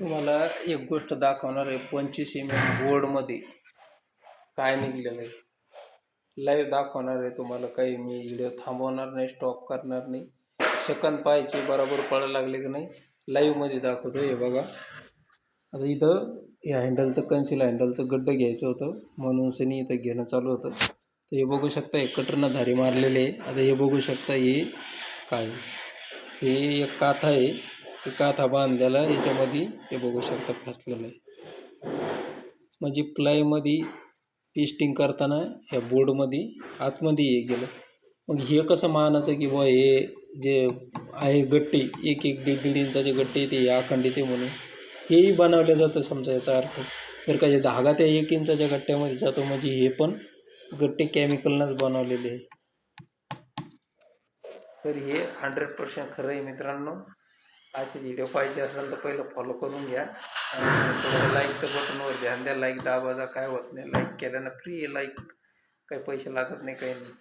तुम्हाला एक गोष्ट दाखवणार आहे पंचवीस एम एम बोर्डमध्ये काय निघलेलं आहे. लाईव्ह दाखवणार आहे तुम्हाला काही मी व्हिडिओ थांबवणार नाही स्टॉप करणार नाही. सेकंद पाहायचे बरोबर पडायला लागले की नाही लाईव्हमध्ये दाखवतो हे बघा. आता इथं या हँडलचं कन्सिल हँडलचं गड्डं घ्यायचं होतं म्हणून सनी इथं घेणं चालू होतं. तर हे बघू शकता हे कटरनं धारी मारलेले आहे. आता हे बघू शकता हे काय? हे एक काथा आहे. ते काथा बांधलेला याच्यामध्ये हे बघू शकता फसलेलं आहे. म्हणजे प्लायमध्ये पेस्टिंग करताना ह्या बोर्डमध्ये आतमध्ये हे गेलं. मग हे कसं मानायचं की बुवा हे जे आहे गट्टे एक एक दीड दीड इंचाचे गट्टे ते अखंडित आहे म्हणून. हेही बनवले जातं समजा याचा अर्थ. जर का हे धागा त्या एक इंचाच्या गट्ट्यामध्ये जातो म्हणजे हे पण गट्टे केमिकलनंच बनवलेले आहे. तर हे हंड्रेड पर्सेंट खरं आहे मित्रांनो. असे व्हिडिओ पाहिजे असेल तर पहिलं फॉलो करून घ्या. आणि थोडं लाईकचं बटनवर ध्यान द्या लाईक दाबाजा काय होत नाही. लाईक केल्यानं फ्री आहे. लाईक काही पैसे लागत नाही काही नाही.